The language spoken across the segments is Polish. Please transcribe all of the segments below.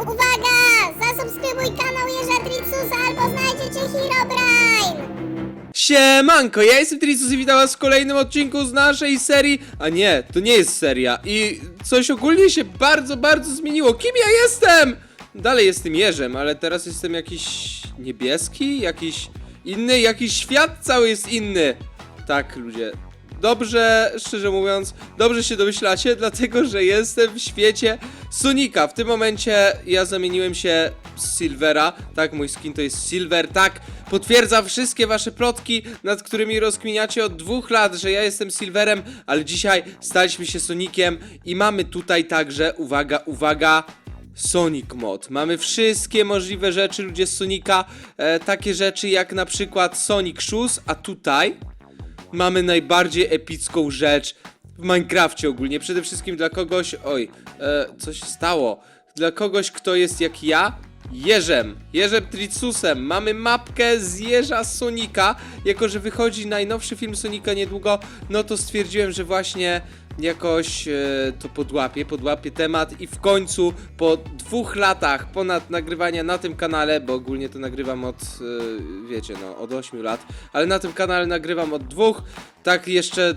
Uwaga! Zasubskrybuj kanał Jeża Tricusa albo znajdziecie Herobrine! Siemanko, ja jestem Tricus i witam was w kolejnym odcinku z naszej serii A nie, to nie jest seria I coś ogólnie się bardzo, bardzo zmieniło Kim ja jestem? Dalej jestem Jerzem, ale teraz jestem jakiś niebieski, jakiś inny, jakiś świat cały jest inny Tak ludzie, Dobrze, szczerze mówiąc, dobrze się domyślacie, dlatego że jestem w świecie Sonika. W tym momencie ja zamieniłem się z Silvera. Tak, mój skin to jest Silver. Tak, potwierdza wszystkie wasze plotki, nad którymi rozkminiacie od dwóch lat, że ja jestem Silverem, ale dzisiaj staliśmy się Sonikiem i mamy tutaj także, uwaga, uwaga, Sonic Mod. Mamy wszystkie możliwe rzeczy, ludzie z Sonika. E, takie rzeczy jak na przykład Sonic Shoes, a tutaj mamy najbardziej epicką rzecz w Minecrafcie ogólnie. Przede wszystkim dla kogoś. Oj, e, coś stało. Dla kogoś, kto jest jak ja. Jeżem, Jeżem Tricusem. Mamy mapkę z jeża Sonika. Jako, że wychodzi najnowszy film Sonika niedługo, no to stwierdziłem, że właśnie jakoś e, to podłapię, podłapię temat i w końcu po dwóch latach ponad nagrywania na tym kanale, bo ogólnie to nagrywam od, e, wiecie, no, od 8 lat, ale na tym kanale nagrywam od dwóch, tak jeszcze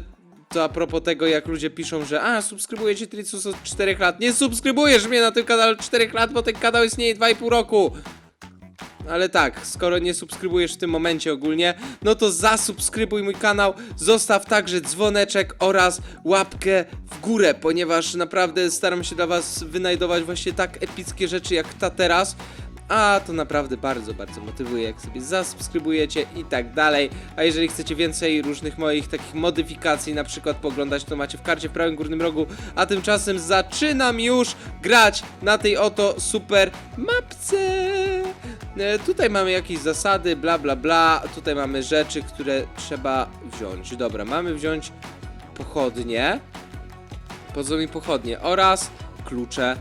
to a propos tego, jak ludzie piszą, że a, subskrybujecie Tricus od 4 lat. Nie subskrybujesz mnie na tym kanale od 4 lat, bo ten kanał istnieje 2,5 roku. Ale tak, skoro nie subskrybujesz w tym momencie ogólnie, no to zasubskrybuj mój kanał, zostaw także dzwoneczek oraz łapkę w górę, ponieważ naprawdę staram się dla was wynajdować właśnie tak epickie rzeczy jak ta teraz. A to naprawdę bardzo, bardzo motywuje, jak sobie zasubskrybujecie i tak dalej. A jeżeli chcecie więcej różnych moich takich modyfikacji, na przykład poglądać, to macie w karcie w prawym górnym rogu. A tymczasem zaczynam już grać na tej oto super mapce. E, tutaj mamy jakieś zasady, bla bla bla. Tutaj mamy rzeczy, które trzeba wziąć. Dobra, mamy wziąć pochodnie. Po mi pochodnie? Oraz klucze.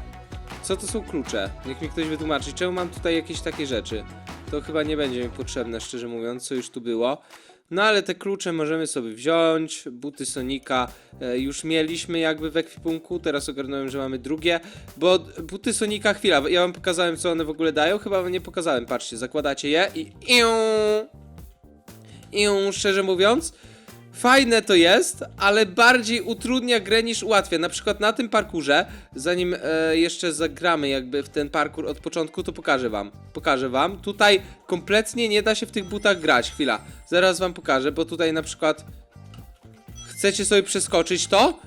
Co to są klucze? Niech mi ktoś wytłumaczy. Czemu mam tutaj jakieś takie rzeczy? To chyba nie będzie mi potrzebne, szczerze mówiąc, co już tu było. No ale te klucze możemy sobie wziąć. Buty Sonika e, już mieliśmy jakby w ekwipunku. Teraz ogarnąłem, że mamy drugie. Bo buty Sonika, chwila, ja wam pokazałem, co one w ogóle dają. Chyba wam nie pokazałem. Patrzcie, zakładacie je i. Iu, iu, szczerze mówiąc. Fajne to jest, ale bardziej utrudnia grę niż ułatwia. Na przykład na tym parkurze, zanim e, jeszcze zagramy jakby w ten parkur od początku, to pokażę wam. Pokażę wam. Tutaj kompletnie nie da się w tych butach grać. Chwila, zaraz wam pokażę, bo tutaj na przykład chcecie sobie przeskoczyć to,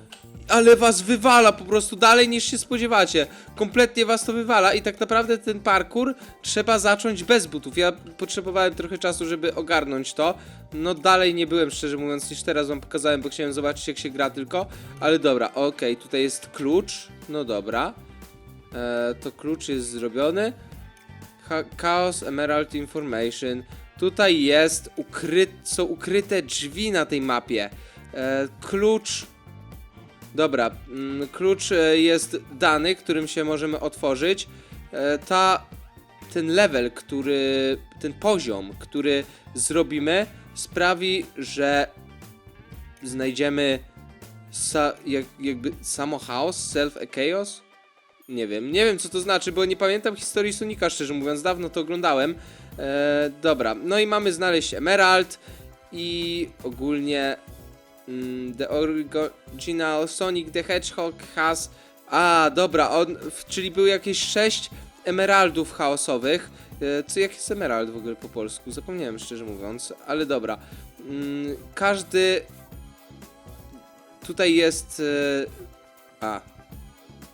ale was wywala po prostu dalej niż się spodziewacie. Kompletnie was to wywala i tak naprawdę ten parkour trzeba zacząć bez butów. Ja potrzebowałem trochę czasu, żeby ogarnąć to. No dalej nie byłem, szczerze mówiąc, niż teraz wam pokazałem, bo chciałem zobaczyć jak się gra tylko. Ale dobra, okej, tutaj jest klucz. No dobra. E, to klucz jest zrobiony. Ha Chaos Emerald Information. Tutaj jest ukry są ukryte drzwi na tej mapie. E, klucz Dobra, mm, klucz e, jest dany, którym się możemy otworzyć. E, Ta, ten level, który, ten poziom, który zrobimy, sprawi, że znajdziemy sa, jak, jakby samo chaos, self a chaos. Nie wiem, nie wiem co to znaczy, bo nie pamiętam historii Sonika, szczerze mówiąc, dawno to oglądałem. E, dobra, no i mamy znaleźć Emerald i ogólnie Mm, The original Sonic the Hedgehog has. A, dobra, on, czyli były jakieś 6 emeraldów chaosowych. E, Co jak jest emerald w ogóle po polsku? Zapomniałem szczerze mówiąc, ale dobra. Mm, Każdy. Tutaj jest. e, A.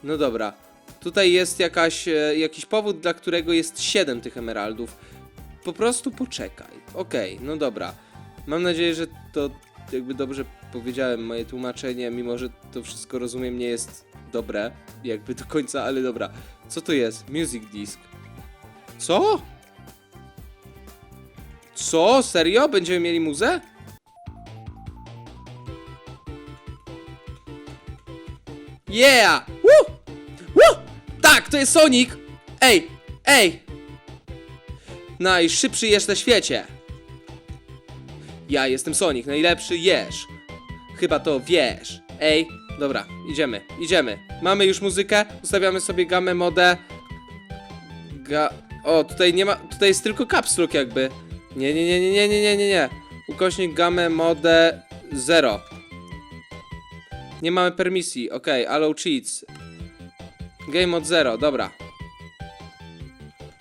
No dobra. Tutaj jest jakaś, e, jakiś powód, dla którego jest 7 tych emeraldów. Po prostu poczekaj. Okej, no dobra. Mam nadzieję, że to jakby dobrze powiedziałem, moje tłumaczenie, mimo że to wszystko rozumiem, nie jest dobre, jakby do końca, ale dobra. Co to jest? Music disc. Co? Co? Serio? Będziemy mieli muzę? Yeah! Woo! Woo! Tak, to jest Sonic! Ej! Ej! Najszybszy jeż na świecie! Ja jestem Sonic, najlepszy jeż. Chyba to wiesz. Ej, dobra, idziemy, idziemy. Mamy już muzykę, ustawiamy sobie gamę modę. Ga... O, tutaj nie ma... Tutaj jest tylko caps lock jakby. Nie, nie, nie, nie, nie, nie, nie, nie. Ukośnik gamę mode 0. Nie mamy permisji, okej, allow cheats. Game mode 0, dobra.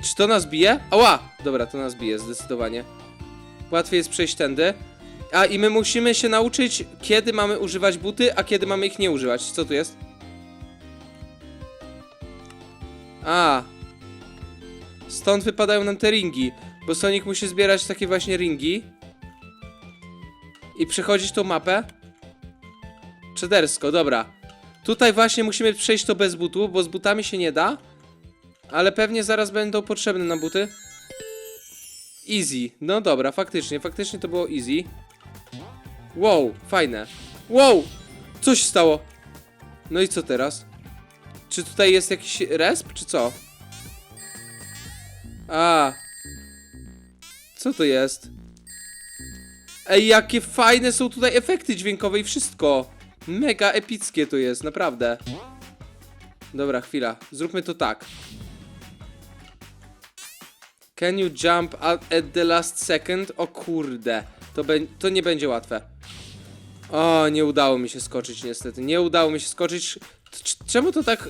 Czy to nas bije? Ała! Dobra, to nas bije, zdecydowanie. Łatwiej jest przejść tędy. A i my musimy się nauczyć, kiedy mamy używać buty, a kiedy mamy ich nie używać. Co tu jest? A. Stąd wypadają nam te ringi. Bo Sonic musi zbierać takie właśnie ringi. I przechodzić tą mapę. Czedersko, dobra. Tutaj właśnie musimy przejść to bez butu, bo z butami się nie da. Ale pewnie zaraz będą potrzebne nam buty. Easy. No dobra, faktycznie, faktycznie to było easy. Wow, fajne. Wow! Coś stało. No i co teraz? Czy tutaj jest jakiś resp, czy co? A. Co to jest? Ej, jakie fajne są tutaj efekty dźwiękowe i wszystko. Mega epickie to jest, naprawdę. Dobra, chwila. Zróbmy to tak. Can you jump at, at the last second? O kurde. To, to nie będzie łatwe. O, nie udało mi się skoczyć niestety. Nie udało mi się skoczyć. Czemu to tak...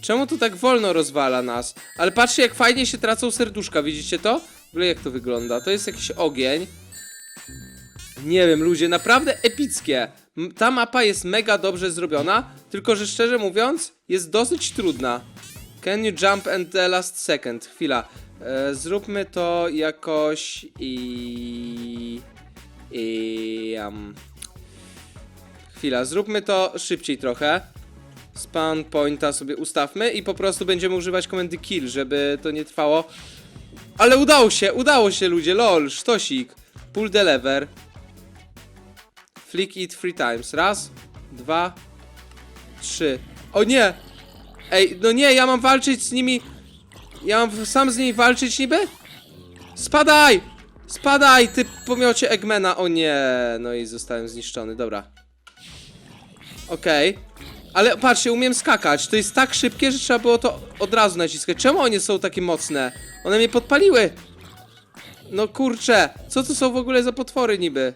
Czemu to tak wolno rozwala nas? Ale patrzcie jak fajnie się tracą serduszka, widzicie to? W ogóle jak to wygląda? To jest jakiś ogień. Nie wiem, ludzie, naprawdę epickie. Ta mapa jest mega dobrze zrobiona, tylko że szczerze mówiąc, jest dosyć trudna. Can you jump at the last second? Chwila. E, zróbmy to jakoś i... i um, chwila, zróbmy to szybciej trochę. Spawn pointa sobie ustawmy i po prostu będziemy używać komendy kill, żeby to nie trwało. Ale udało się, udało się ludzie, lol, sztosik. Pull the lever. Flick it three times. Raz, dwa, trzy. O nie! Ej, no nie, ja mam walczyć z nimi. Ja mam sam z nimi walczyć niby? Spadaj! Spadaj, ty pomiocie Eggmana. O nie, no i zostałem zniszczony, dobra. Okej. Ale patrzcie, umiem skakać. To jest tak szybkie, że trzeba było to od razu naciskać. Czemu one są takie mocne? One mnie podpaliły. No kurczę, co to są w ogóle za potwory niby?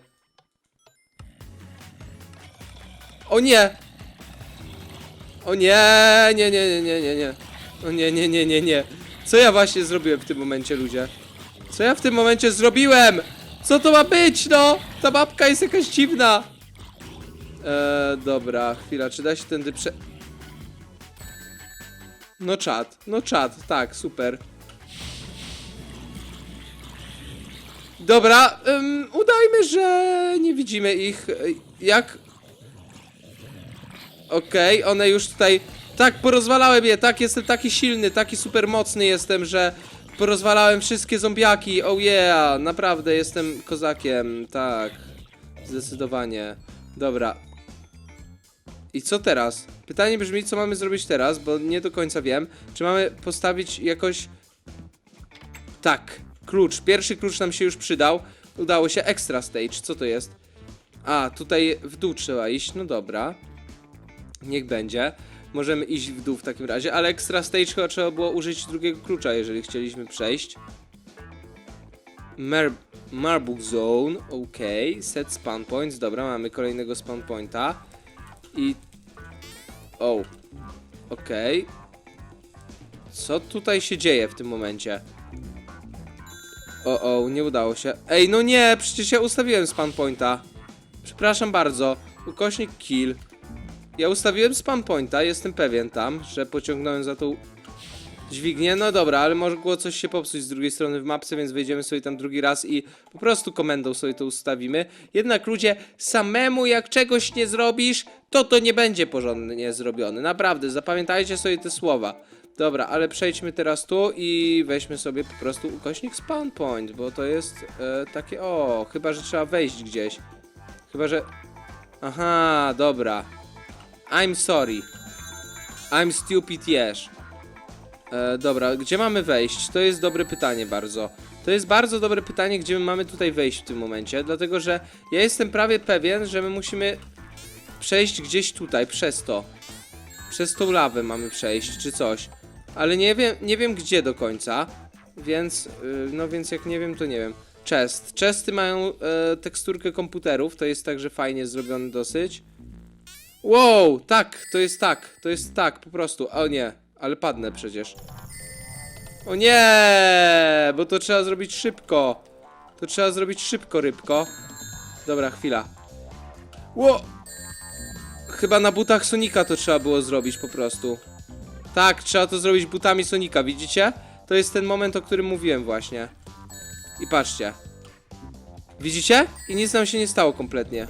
O nie! O nie, nie, nie, nie, nie, nie, nie. O nie, nie, nie, nie, nie. Co ja właśnie zrobiłem w tym momencie, ludzie? Co ja w tym momencie zrobiłem? Co to ma być, no? Ta babka jest jakaś dziwna. Eee, dobra, chwila, czy da się tędy prze... No czat, no czat, tak, super. Dobra, ym, udajmy, że nie widzimy ich. Jak... Okej, one już tutaj... Tak, porozwalałem je, tak, jestem taki silny, taki super mocny jestem, że porozwalałem wszystkie zombiaki, oh yeah, naprawdę jestem kozakiem, tak, zdecydowanie. Dobra. I co teraz? Pytanie brzmi, co mamy zrobić teraz, bo nie do końca wiem. Czy mamy postawić jakoś... Tak, klucz, pierwszy klucz nam się już przydał. Udało się, extra stage, co to jest? A, tutaj w dół trzeba iść, no dobra. Niech będzie. Możemy iść w dół w takim razie, ale extra stage trzeba było użyć drugiego klucza, jeżeli chcieliśmy przejść. Mer Marble Zone, ok. Set spawn points, dobra, mamy kolejnego spawn pointa. I... O. Ok. Co tutaj się dzieje w tym momencie? O, o, nie udało się. Ej, no nie, przecież ja ustawiłem spawn pointa. Przepraszam bardzo. Ukośnik kill. Ja ustawiłem spawn pointa, jestem pewien tam, że pociągnąłem za tą dźwignię. No dobra, ale mogło coś się popsuć z drugiej strony w mapce, więc wejdziemy sobie tam drugi raz i po prostu komendą sobie to ustawimy. Jednak ludzie, samemu jak czegoś nie zrobisz, to to nie będzie porządnie zrobione. Naprawdę, zapamiętajcie sobie te słowa. Dobra, ale przejdźmy teraz tu i weźmy sobie po prostu ukośnik spawn point, bo to jest e, takie, o, chyba, że trzeba wejść gdzieś. Chyba, że... Aha, dobra. I'm sorry. I'm stupid, yes. E, dobra, gdzie mamy wejść? To jest dobre pytanie bardzo. To jest bardzo dobre pytanie, gdzie my mamy tutaj wejść w tym momencie, dlatego że ja jestem prawie pewien, że my musimy przejść gdzieś tutaj, przez to. Przez tą lawę mamy przejść, czy coś. ale nie wiem, nie wiem gdzie do końca, więc, y, no więc jak nie wiem, to nie wiem. Chest. Chesty mają e, teksturkę komputerów, to jest także fajnie zrobione dosyć. Wow, tak, to jest tak, to jest tak, po prostu. O nie, ale padnę przecież. O nie, bo to trzeba zrobić szybko. To trzeba zrobić szybko, rybko. Dobra, chwila. Ło! Chyba na butach Sonika to trzeba było zrobić po prostu. Tak, trzeba to zrobić butami Sonika, widzicie? To jest ten moment, o którym mówiłem właśnie. I patrzcie. Widzicie? I nic nam się nie stało kompletnie.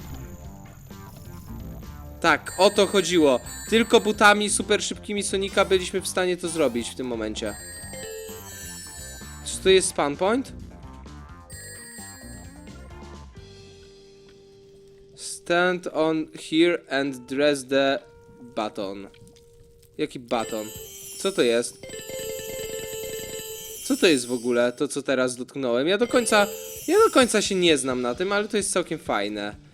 Tak, o to chodziło. Tylko butami super szybkimi Sonika byliśmy w stanie to zrobić w tym momencie. Czy to jest spawn point? Stand on here and dress the button. Jaki baton? Co to jest? Co to jest w ogóle, to co teraz dotknąłem? Ja do końca, ja do końca się nie znam na tym, ale to jest całkiem fajne.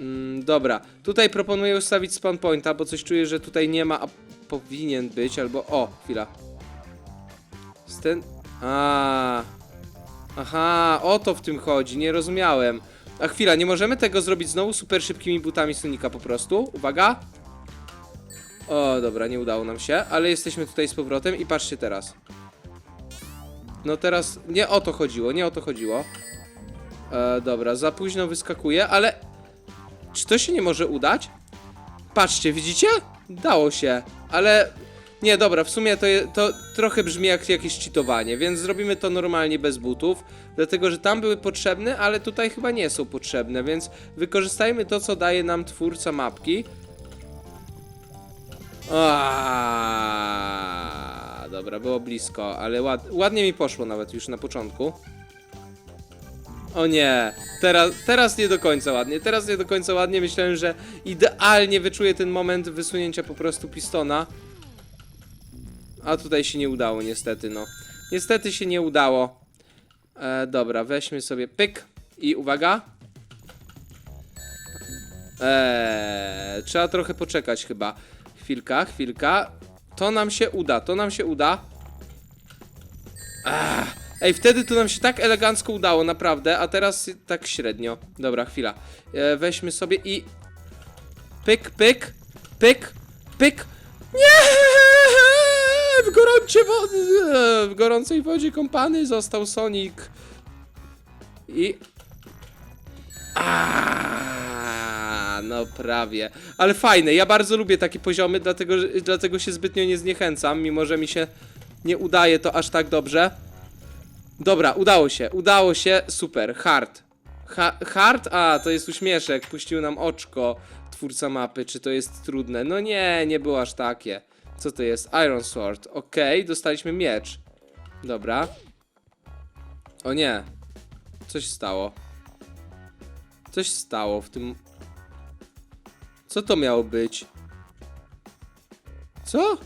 Mm, dobra, tutaj proponuję ustawić spawn pointa, bo coś czuję, że tutaj nie ma, a powinien być, albo... O, chwila. Sten... A. Aha, o to w tym chodzi, nie rozumiałem. A chwila, nie możemy tego zrobić znowu super szybkimi butami Sonika po prostu? Uwaga. O, dobra, nie udało nam się, ale jesteśmy tutaj z powrotem i patrzcie teraz. No teraz, nie o to chodziło, nie o to chodziło. E, dobra, za późno wyskakuje, ale... Czy to się nie może udać? Patrzcie, widzicie? Dało się, ale... Nie, dobra, w sumie to, je, to trochę brzmi jak jakieś cheatowanie, więc zrobimy to normalnie bez butów, dlatego że tam były potrzebne, ale tutaj chyba nie są potrzebne, więc wykorzystajmy to, co daje nam twórca mapki. Aaaa, dobra, było blisko, ale ład, ładnie mi poszło nawet już na początku. O nie, teraz, teraz nie do końca ładnie, teraz nie do końca ładnie. Myślałem, że idealnie wyczuję ten moment wysunięcia po prostu pistona. A tutaj się nie udało, niestety, no. Niestety się nie udało. E, dobra, weźmy sobie pyk i uwaga. Eee, trzeba trochę poczekać chyba. Chwilka, chwilka. To nam się uda, to nam się uda. Ach, ej, wtedy to nam się tak elegancko udało, naprawdę, a teraz tak średnio. Dobra, chwila. E, weźmy sobie i... Pyk, pyk, pyk, pyk. Nie! W gorącie wody, w gorącej wodzie kąpany został Sonic. I... A, no prawie. Ale fajne, ja bardzo lubię takie poziomy, dlatego, dlatego się zbytnio nie zniechęcam, mimo że mi się nie udaje to aż tak dobrze. Dobra, udało się, udało się, super, hard. Ha hard? A, to jest uśmieszek, puścił nam oczko twórca mapy, czy to jest trudne? No nie, nie było aż takie. Co to jest? Iron Sword, okej, dostaliśmy miecz. Dobra. O nie, coś stało. Coś stało w tym... Co to miało być? Co?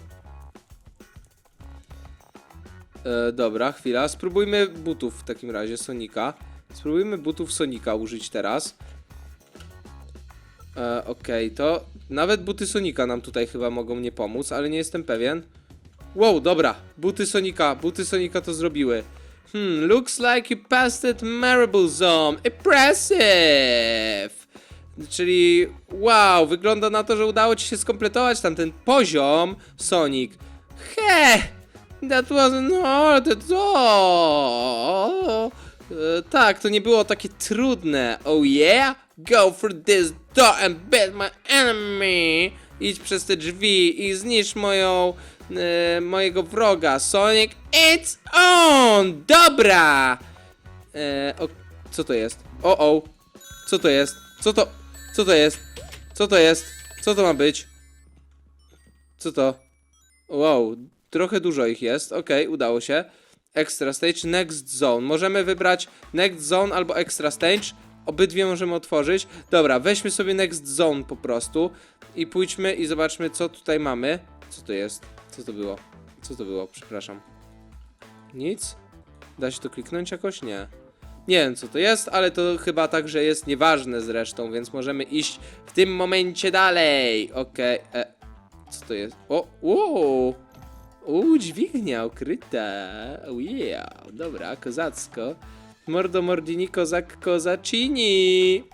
E, dobra, chwila. Spróbujmy butów w takim razie Sonika. Spróbujmy butów Sonika użyć teraz. E, Okej, to nawet buty Sonika nam tutaj chyba mogą nie pomóc, ale nie jestem pewien. Wow, dobra, buty Sonika, buty Sonika to zrobiły. Hmm, looks like you passed that marble zone. Impressive! Czyli, wow, wygląda na to, że udało ci się skompletować tamten poziom, Sonic. He! That wasn't hard at all. E, tak, to nie było takie trudne. Oh yeah? Go for this door and beat my enemy. Idź przez te drzwi i zniszcz moją, e, mojego wroga. Sonic, it's on! Dobra! E, o, co to jest? O, o. Co to jest? Co to? Co to jest? Co to jest? Co to ma być? Co to? Wow, trochę dużo ich jest. Okej, udało się. Extra stage, next zone. Możemy wybrać next zone albo extra stage. Obydwie możemy otworzyć. Dobra, weźmy sobie next zone po prostu i pójdźmy i zobaczmy co tutaj mamy. Co to jest? Co to było? Co to było? Przepraszam. Nic? Da się to kliknąć jakoś? Nie. Nie wiem co to jest, ale to chyba także jest nieważne zresztą, więc możemy iść w tym momencie dalej. Okej. e, Co to jest? O, wow. Uuu, dźwignia ukryta. Oh yeah. Dobra, kozacko. Mordo mordini, kozak kozacini.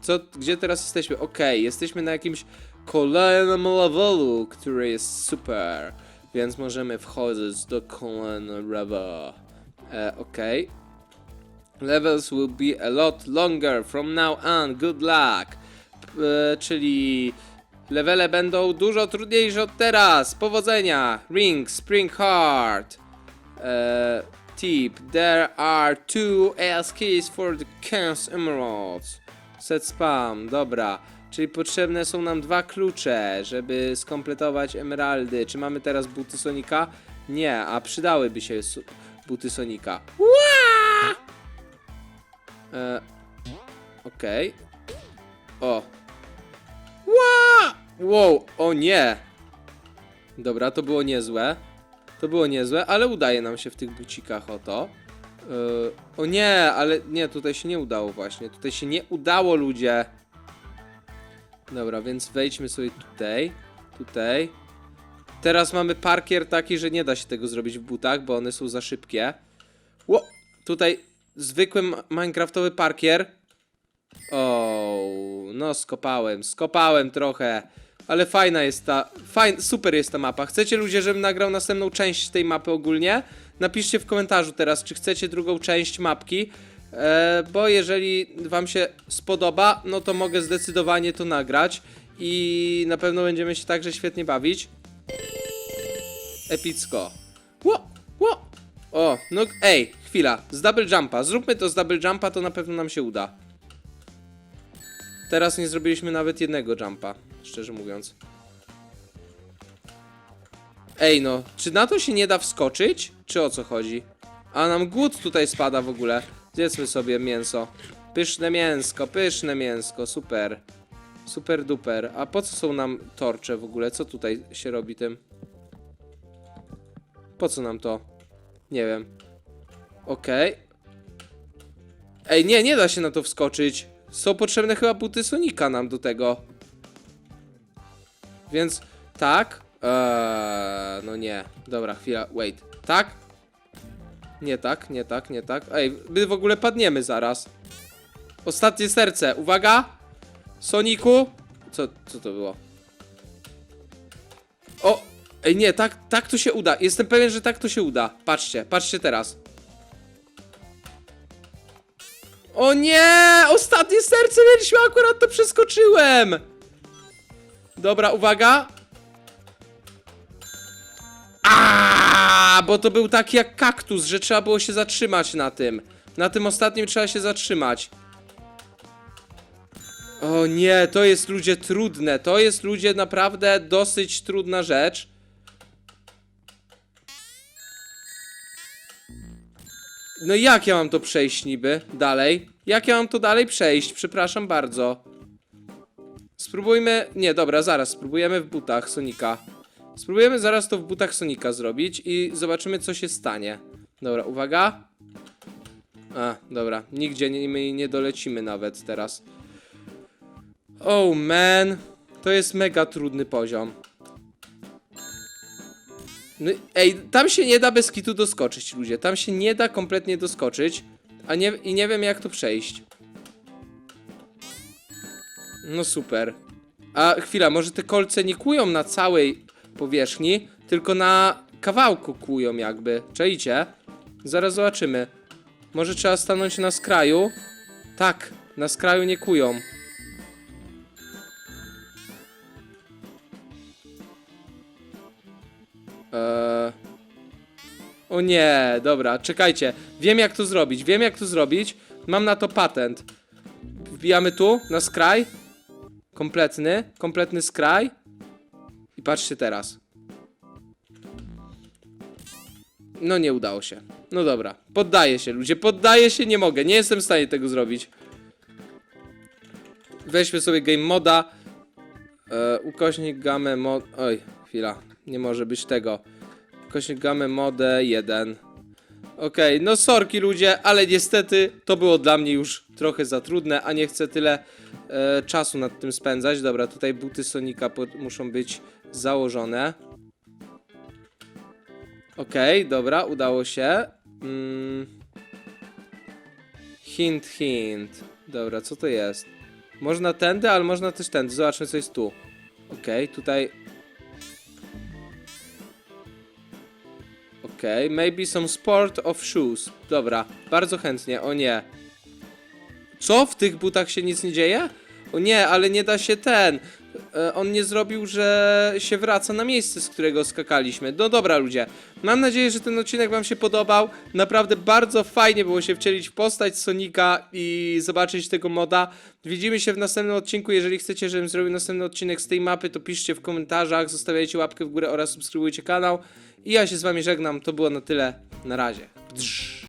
Co, gdzie teraz jesteśmy? Okej, jesteśmy na jakimś kolejnym levelu, który jest super. Więc możemy wchodzić do kolejnego. E, Okej. Levels will be a lot longer from now on. Good luck. E, czyli levele będą dużo trudniejsze od teraz. Powodzenia. Ring, Spring Heart. E, tip. There are two AS keys for the King's Emeralds. Set spam. Dobra. Czyli potrzebne są nam dwa klucze, żeby skompletować emeraldy. Czy mamy teraz buty Sonika? Nie, a przydałyby się buty Sonika. Ła! E, Okej. O. Wow, o nie. Dobra, to było niezłe. To było niezłe, ale udaje nam się w tych bucikach, oto. Yy, o nie, ale nie, tutaj się nie udało właśnie. Tutaj się nie udało, ludzie. Dobra, więc wejdźmy sobie tutaj. Tutaj. Teraz mamy parkier taki, że nie da się tego zrobić w butach, bo one są za szybkie. Ło! Tutaj zwykły minecraftowy parkier. O, no skopałem, skopałem trochę. Ale fajna jest ta, fajn, super jest ta mapa. Chcecie ludzie, żebym nagrał następną część tej mapy ogólnie? Napiszcie w komentarzu teraz, czy chcecie drugą część mapki. E, bo jeżeli wam się spodoba, no to mogę zdecydowanie to nagrać. I na pewno będziemy się także świetnie bawić. Epicko. Ło, ło. O, no ej, chwila, z double jumpa. Zróbmy to z double jumpa, to na pewno nam się uda. Teraz nie zrobiliśmy nawet jednego jumpa, szczerze mówiąc. Ej no, czy na to się nie da wskoczyć? Czy o co chodzi? A nam głód tutaj spada w ogóle. Zjedzmy sobie mięso. Pyszne mięsko, pyszne mięsko, super. Super duper. A po co są nam torcze w ogóle? Co tutaj się robi tym? Po co nam to? Nie wiem. Okej. Ej, nie, nie da się na to wskoczyć. Są potrzebne chyba buty Sonika nam do tego. Więc tak. Eee, no nie. Dobra, chwila, wait. Tak? Nie tak, nie tak, nie tak. Ej, my w ogóle padniemy zaraz. Ostatnie serce, uwaga! Soniku! Co, co to było? O! Ej, nie, tak, tak to się uda. Jestem pewien, że tak to się uda. Patrzcie, patrzcie teraz. O nie! Ostatnie serce mieliśmy, akurat to przeskoczyłem! Dobra, uwaga. A, bo to był taki jak kaktus, że trzeba było się zatrzymać na tym. Na tym ostatnim trzeba się zatrzymać. O nie, to jest ludzie trudne. To jest ludzie naprawdę dosyć trudna rzecz. No jak ja mam to przejść niby? Dalej? Jak ja mam to dalej przejść? Przepraszam bardzo. Spróbujmy... Nie, dobra, zaraz. Spróbujemy w butach Sonika. Spróbujemy zaraz to w butach Sonika zrobić i zobaczymy, co się stanie. Dobra, uwaga. A, dobra. Nigdzie nie, my nie dolecimy nawet teraz. Oh man. To jest mega trudny poziom. No, ej, tam się nie da bez kitu doskoczyć, ludzie. Tam się nie da kompletnie doskoczyć. A nie, i nie wiem jak to przejść. No super. A chwila, może te kolce nie kłują na całej powierzchni, tylko na kawałku kłują jakby. Czajcie? Zaraz zobaczymy. Może trzeba stanąć na skraju? Tak, na skraju nie kują. O nie, dobra, czekajcie. Wiem jak to zrobić, wiem jak to zrobić. Mam na to patent. Wbijamy tu, na skraj. Kompletny, kompletny skraj. I patrzcie teraz. No nie udało się. No dobra, poddaję się ludzie, poddaję się, nie mogę, nie jestem w stanie tego zrobić. Weźmy sobie game moda. E, ukośnik gamę mod... Oj, chwila, nie może być tego. Ukośnik gamę modę 1. Okej, no sorki ludzie, ale niestety to było dla mnie już trochę za trudne, a nie chcę tyle e, czasu nad tym spędzać. Dobra, tutaj buty Sonika muszą być założone. Okej, dobra, udało się. Mm. Hint, hint. Dobra, co to jest? Można tędy, ale można też tędy. Zobaczmy, co jest tu. Okej, tutaj. Okej, maybe some sport of shoes. Dobra, bardzo chętnie. O nie. Co? W tych butach się nic nie dzieje? O nie, ale nie da się ten. E, On nie zrobił, że się wraca na miejsce, z którego skakaliśmy. No dobra, ludzie. Mam nadzieję, że ten odcinek Wam się podobał. Naprawdę bardzo fajnie było się wcielić w postać Sonika i zobaczyć tego moda. Widzimy się w następnym odcinku. Jeżeli chcecie, żebym zrobił następny odcinek z tej mapy, to piszcie w komentarzach, zostawiajcie łapkę w górę oraz subskrybujcie kanał. I ja się z Wami żegnam. To było na tyle. Na razie. Drz.